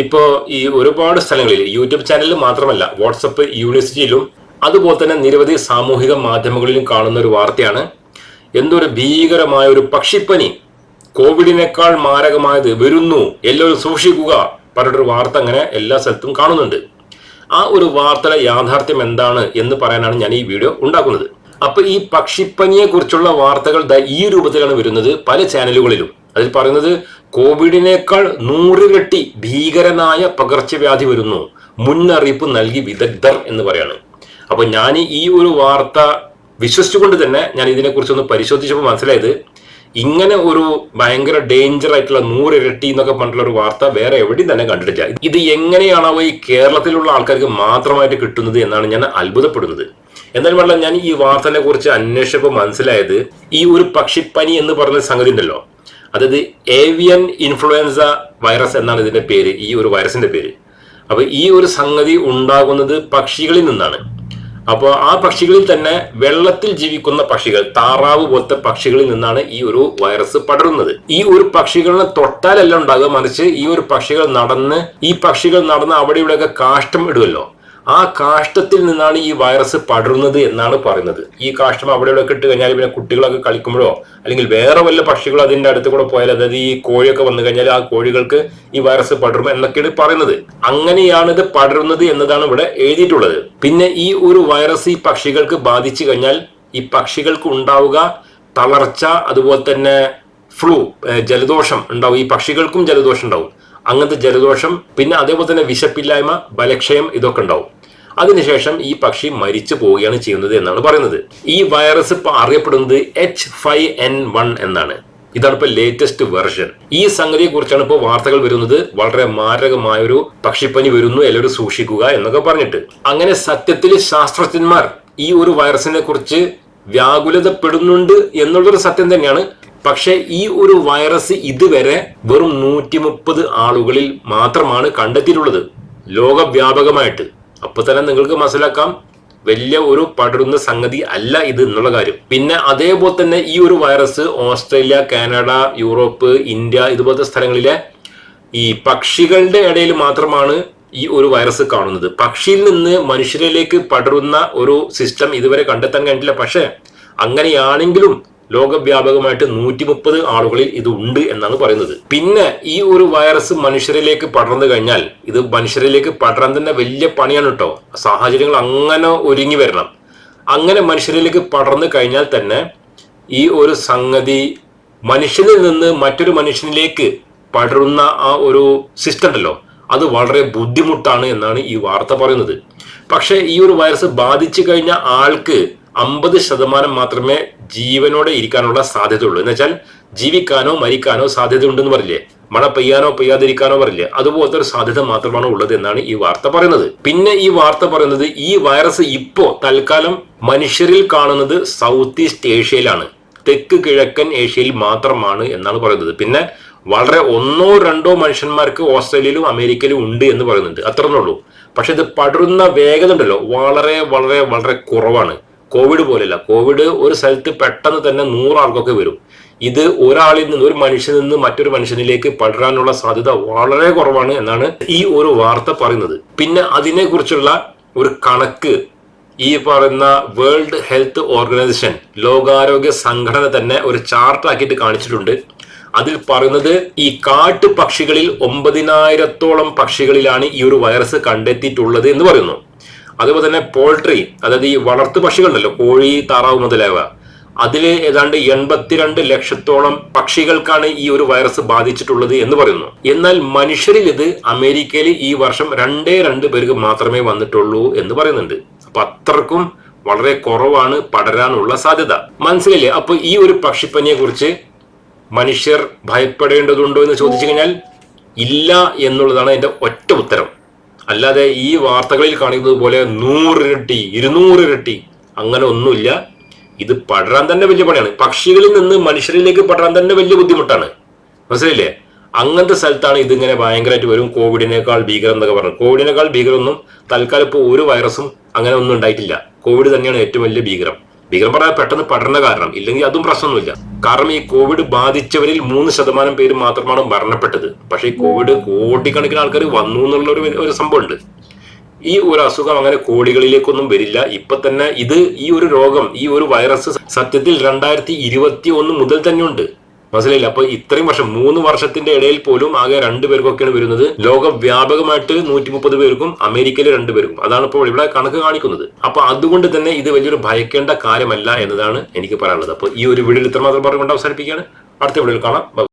ഇപ്പോ ഈ ഒരുപാട് സ്ഥലങ്ങളിൽ യൂട്യൂബ് ചാനലിൽ മാത്രമല്ല വാട്സപ്പ് യൂണിവേഴ്സിറ്റിയിലും അതുപോലെ തന്നെ നിരവധി സാമൂഹിക മാധ്യമങ്ങളിലും കാണുന്ന ഒരു വാർത്തയാണ്. എന്തൊരു ഭീകരമായ ഒരു പക്ഷിപ്പനി കോവിഡിനേക്കാൾ മാരകമായത് വരുന്നു. എല്ലാവരും സൂക്ഷിക്കുക പറഞ്ഞിട്ടൊരു വാർത്ത അങ്ങനെ എല്ലാ സ്ഥലത്തും കാണുന്നുണ്ട്. ആ ഒരു വാർത്തയുടെ യാഥാർത്ഥ്യം എന്താണ് എന്ന് പറയാനാണ് ഞാൻ ഈ വീഡിയോ ഉണ്ടാക്കുന്നത്. അപ്പൊ ഈ പക്ഷിപ്പനിയെ കുറിച്ചുള്ള വാർത്തകൾ ഈ രൂപത്തിലാണ് വരുന്നത് പല ചാനലുകളിലും. അതിൽ പറയുന്നത് കോവിഡിനേക്കാൾ നൂറിരട്ടി ഭീകരനായ പകർച്ചവ്യാധി വരുന്നു. മുന്നറിയിപ്പ് നൽകി വിദഗ്ധർ എന്ന് പറയാണ്. അപ്പൊ ഞാൻ ഈ ഒരു വാർത്ത വിശ്വസിച്ചുകൊണ്ട് തന്നെ ഞാൻ ഇതിനെക്കുറിച്ചൊന്ന് പരിശോധിച്ചപ്പോൾ മനസ്സിലായത് ഇങ്ങനെ ഒരു ഭയങ്കര ഡേഞ്ചർ ആയിട്ടുള്ള നൂറിരട്ടി എന്നൊക്കെ പറഞ്ഞിട്ടുള്ള ഒരു വാർത്ത വേറെ എവിടെയും തന്നെ കണ്ടിട്ടില്ല. ഇത് എങ്ങനെയാണോ ഈ കേരളത്തിലുള്ള ആൾക്കാർക്ക് മാത്രമായിട്ട് കിട്ടുന്നത് എന്നാണ് ഞാൻ അത്ഭുതപ്പെടുന്നത്. എന്നാലും വേണ്ട ഞാൻ ഈ വാർത്തനെ കുറിച്ച് അന്വേഷിച്ചപ്പോൾ മനസ്സിലായത് ഈ ഒരു പക്ഷിപ്പനി എന്ന് പറഞ്ഞ സംഗതി ഉണ്ടല്ലോ. അതായത് ഏവിയൻ ഇൻഫ്ലുവൻസ വൈറസ് എന്നാണ് ഇതിന്റെ പേര് ഈ ഒരു വൈറസിന്റെ പേര്. അപ്പൊ ഈ ഒരു സംഗതി ഉണ്ടാകുന്നത് പക്ഷികളിൽ നിന്നാണ്. അപ്പോൾ ആ പക്ഷികളിൽ തന്നെ വെള്ളത്തിൽ ജീവിക്കുന്ന പക്ഷികൾ താറാവ് പോലത്തെ പക്ഷികളിൽ നിന്നാണ് ഈ ഒരു വൈറസ് പടരുന്നത്. ഈ ഒരു പക്ഷികളെ തൊട്ടാലല്ല ഉണ്ടാകുക മറിച്ച് ഈ ഒരു പക്ഷികൾ നടന്ന് ഈ പക്ഷികൾ നടന്ന് അവിടെ ഇവിടെയൊക്കെ കാഷ്ടം ഇടുമല്ലോ ആ കാഷ്ടത്തിൽ നിന്നാണ് ഈ വൈറസ് പടരുന്നത് എന്നാണ് പറയുന്നത്. ഈ കാഷ്ടം അവിടെ ഇവിടെ ഇട്ട് കഴിഞ്ഞാൽ പിന്നെ കുട്ടികളൊക്കെ കളിക്കുമ്പോഴോ അല്ലെങ്കിൽ വേറെ വല്ല പക്ഷികളോ അതിന്റെ അടുത്ത് കൂടെ പോയാൽ അതായത് ഈ കോഴിയൊക്കെ വന്നു കഴിഞ്ഞാൽ ആ കോഴികൾക്ക് ഈ വൈറസ് പടരും എന്നൊക്കെയാണ് പറയുന്നത്. അങ്ങനെയാണ് ഇത് പടരുന്നത് എന്നതാണ് ഇവിടെ എഴുതിയിട്ടുള്ളത്. പിന്നെ ഈ ഒരു വൈറസ് ഈ പക്ഷികൾക്ക് ബാധിച്ചു കഴിഞ്ഞാൽ ഈ പക്ഷികൾക്ക് ഉണ്ടാവുക തളർച്ച അതുപോലെ തന്നെ ഫ്ലൂ ജലദോഷം ഉണ്ടാവും. ഈ പക്ഷികൾക്കും ജലദോഷം ഉണ്ടാവും. അങ്ങനത്തെ ജലദോഷം പിന്നെ അതേപോലെ തന്നെ വിശപ്പില്ലായ്മ ബലക്ഷയം ഇതൊക്കെ ഉണ്ടാവും. അതിനുശേഷം ഈ പക്ഷി മരിച്ചു പോവുകയാണ് ചെയ്യുന്നത് എന്നാണ് പറയുന്നത്. ഈ വൈറസ് ഇപ്പൊ അറിയപ്പെടുന്നത് എച്ച് ഫൈവ് എൻ വൺ എന്നാണ്. ഇതാണ് ഇപ്പൊ ലേറ്റസ്റ്റ് വെർഷൻ ഈ സംഗതിയെ കുറിച്ചാണ് ഇപ്പോൾ വാർത്തകൾ വരുന്നത്. വളരെ മാരകമായ ഒരു പക്ഷിപ്പനി വരുന്നു. എല്ലാവരും സൂക്ഷിക്കുക എന്നൊക്കെ പറഞ്ഞിട്ട്. അങ്ങനെ സത്യത്തിൽ ശാസ്ത്രജ്ഞന്മാർ ഈ ഒരു വൈറസിനെ കുറിച്ച് വ്യാകുലതപ്പെടുന്നുണ്ട് എന്നുള്ളൊരു സത്യം തന്നെയാണ്. പക്ഷെ ഈ ഒരു വൈറസ് ഇതുവരെ വെറും നൂറ്റി മുപ്പത് ആളുകളിൽ മാത്രമാണ് കണ്ടെത്തിയിട്ടുള്ളത്. ലോകവ്യാപകമായിട്ട്. അപ്പൊ തന്നെ നിങ്ങൾക്ക് മനസ്സിലാക്കാം വലിയ ഒരു പടരുന്ന സംഗതി അല്ല ഇത് എന്നുള്ള കാര്യം. പിന്നെ അതേപോലെ തന്നെ ഈ ഒരു virus Australia Canada Europe India ഇതുപോലത്തെ സ്ഥലങ്ങളിലെ ഈ പക്ഷികളുടെ ഇടയിൽ മാത്രമാണ് ഈ ഒരു വൈറസ് കാണുന്നത്. പക്ഷിയിൽ നിന്ന് മനുഷ്യരിലേക്ക് പടരുന്ന ഒരു സിസ്റ്റം ഇതുവരെ കണ്ടെത്താൻ കഴിഞ്ഞിട്ടില്ല. പക്ഷേ അങ്ങനെയാണെങ്കിലും ലോകവ്യാപകമായിട്ട് നൂറ്റി മുപ്പത് ആളുകളിൽ ഇത് ഉണ്ട് എന്നാണ് പറയുന്നത്. പിന്നെ ഈ ഒരു വൈറസ് മനുഷ്യരിലേക്ക് പടർന്നു കഴിഞ്ഞാൽ ഇത് മനുഷ്യരിലേക്ക് പടരാൻ തന്നെ വലിയ പണിയാണ് കേട്ടോ സാഹചര്യങ്ങൾ അങ്ങനെ ഒരുങ്ങി വരണം. അങ്ങനെ മനുഷ്യരിലേക്ക് പടർന്നു കഴിഞ്ഞാൽ തന്നെ ഈ ഒരു സംഗതി മനുഷ്യനിൽ നിന്ന് മറ്റൊരു മനുഷ്യനിലേക്ക് പടരുന്ന ആ ഒരു സിസ്റ്റം ഉണ്ടല്ലോ അത് വളരെ ബുദ്ധിമുട്ടാണ് എന്നാണ് ഈ വാർത്ത പറയുന്നത്. പക്ഷേ ഈ ഒരു വൈറസ് ബാധിച്ചു കഴിഞ്ഞ ആൾക്ക് അമ്പത് ശതമാനം മാത്രമേ ജീവനോടെ ഇരിക്കാനുള്ള സാധ്യതയുള്ളൂ. എന്ന് വെച്ചാൽ ജീവിക്കാനോ മരിക്കാനോ സാധ്യത ഉണ്ടെന്ന് പറയില്ലേ മഴ പെയ്യാനോ പെയ്യാതിരിക്കാനോ പറയില്ലേ അതുപോലത്തെ ഒരു സാധ്യത മാത്രമാണ് ഉള്ളത് എന്നാണ് ഈ വാർത്ത പറയുന്നത്. പിന്നെ ഈ വാർത്ത പറയുന്നത് ഈ വൈറസ് ഇപ്പോ തൽക്കാലം മനുഷ്യരിൽ കാണുന്നത് സൗത്ത് ഈസ്റ്റ് ഏഷ്യയിലാണ്. തെക്ക് കിഴക്കൻ ഏഷ്യയിൽ മാത്രമാണ് എന്നാണ് പറയുന്നത്. പിന്നെ വളരെ ഒന്നോ രണ്ടോ മനുഷ്യന്മാർക്ക് ഓസ്ട്രേലിയയിലും അമേരിക്കയിലും ഉണ്ട് എന്ന് പറയുന്നുണ്ട്. അത്രേ ഉള്ളൂ. പക്ഷെ ഇത് പടരുന്ന വേഗത ഉണ്ടല്ലോ. വളരെ വളരെ വളരെ കുറവാണ്. കോവിഡ് പോലെയല്ല. കോവിഡ് ഒരു സ്ഥലത്ത് പെട്ടെന്ന് തന്നെ നൂറാൾക്കൊക്കെ വരും. ഇത് ഒരാളിൽ നിന്ന് ഒരു മനുഷ്യനിൽ നിന്ന് മറ്റൊരു മനുഷ്യനിലേക്ക് പടരാനുള്ള സാധ്യത വളരെ കുറവാണ് എന്നാണ് ഈ ഒരു വാർത്ത പറയുന്നത്. പിന്നെ അതിനെക്കുറിച്ചുള്ള ഒരു കണക്ക് ഈ പറയുന്ന വേൾഡ് ഹെൽത്ത് ഓർഗനൈസേഷൻ ലോകാരോഗ്യ സംഘടന തന്നെ ഒരു ചാർട്ട് ആക്കിയിട്ട് കാണിച്ചിട്ടുണ്ട്. അതിൽ പറയുന്നത് ഈ കാട്ടു പക്ഷികളിൽ ഒമ്പതിനായിരത്തോളം പക്ഷികളിലാണ് ഈ ഒരു വൈറസ് കണ്ടെത്തിയിട്ടുള്ളത് എന്ന് പറയുന്നു. അതുപോലെ തന്നെ പോൾട്രി അതായത് ഈ വളർത്തു പക്ഷികളുണ്ടല്ലോ കോഴി താറാവ് മുതലായവ. അതിൽ ഏതാണ്ട് എൺപത്തിരണ്ട് ലക്ഷത്തോളം പക്ഷികൾക്കാണ് ഈ ഒരു വൈറസ് ബാധിച്ചിട്ടുള്ളത് എന്ന് പറയുന്നു. എന്നാൽ മനുഷ്യരിൽ ഇത് അമേരിക്കയിൽ ഈ വർഷം രണ്ടേ രണ്ട് പേർക്ക് മാത്രമേ വന്നിട്ടുള്ളൂ എന്ന് പറയുന്നുണ്ട്. അപ്പൊ അത്രക്കും വളരെ കുറവാണ് പടരാനുള്ള സാധ്യത. മനസ്സിലായില്ലേ? അപ്പൊ ഈ ഒരു പക്ഷിപ്പനിയെ കുറിച്ച് മനുഷ്യർ ഭയപ്പെടേണ്ടതുണ്ടോ എന്ന് ചോദിച്ചു കഴിഞ്ഞാൽ ഇല്ല എന്നുള്ളതാണ് അതിന്റെ ഒറ്റ ഉത്തരം. അല്ലാതെ ഈ വാർത്തകളിൽ കാണിക്കുന്നത് പോലെ നൂറിരട്ടി ഇരുന്നൂറിരട്ടി അങ്ങനെ ഒന്നുമില്ല. ഇത് പടരാൻ തന്നെ വലിയ പണിയാണ്. പക്ഷികളിൽ നിന്ന് മനുഷ്യരിലേക്ക് പടരാൻ തന്നെ വലിയ ബുദ്ധിമുട്ടാണ്. മനസ്സിലില്ലേ അങ്ങനത്തെ സ്ഥലത്താണ് ഇതിങ്ങനെ ഭയങ്കരമായിട്ട് വരും കോവിഡിനേക്കാൾ ഭീകരം എന്നൊക്കെ പറഞ്ഞു കോവിഡിനേക്കാൾ ഭീകരമൊന്നും തൽക്കാലം ഇപ്പോൾ ഒരു വൈറസും അങ്ങനെ ഒന്നും ഉണ്ടായിട്ടില്ല. കോവിഡ് തന്നെയാണ് ഏറ്റവും വലിയ ഭീകരം. ഭീകരം പറഞ്ഞാൽ പെട്ടെന്ന് പഠന കാരണം ഇല്ലെങ്കിൽ അതും പ്രശ്നമൊന്നുമില്ല. കാരണം ഈ കോവിഡ് ബാധിച്ചവരിൽ മൂന്ന് ശതമാനം പേര് മാത്രമാണ് മരണപ്പെട്ടത്. പക്ഷേ ഈ കോവിഡ് കോടിക്കണക്കിന് ആൾക്കാർ വന്നു എന്നുള്ള ഒരു ഒരു സംഭവമുണ്ട്. ഈ ഒരു അസുഖം അങ്ങനെ കോടികളിലേക്കൊന്നും വരില്ല. ഇപ്പൊ തന്നെ ഇത് ഈ ഒരു രോഗം ഈ ഒരു വൈറസ് സത്യത്തിൽ രണ്ടായിരത്തി ഇരുപത്തി ഒന്ന് മുതൽ തന്നെ ഉണ്ട് മനസ്സിലായില്ല അപ്പൊ ഇത്രയും വർഷം മൂന്ന് വർഷത്തിന്റെ ഇടയിൽ പോലും ആകെ രണ്ടുപേർക്കൊക്കെയാണ് വരുന്നത്. ലോകവ്യാപകമായിട്ട് നൂറ്റി മുപ്പത് പേർക്കും അമേരിക്കയിൽ രണ്ടുപേർക്കും അതാണ് ഇപ്പോൾ ഇവിടെ കണക്ക് കാണിക്കുന്നത്. അപ്പൊ അതുകൊണ്ട് തന്നെ ഇത് വലിയൊരു ഭയക്കേണ്ട കാര്യമല്ല എന്നതാണ് എനിക്ക് പറയാനുള്ളത്. അപ്പൊ ഈ ഒരു വീഡിയോയിൽ ഇത്രമാത്രം പറഞ്ഞുകൊണ്ട് അവസാനിപ്പിക്കുകയാണ്. അടുത്ത വീഡിയോയിൽ കാണാം.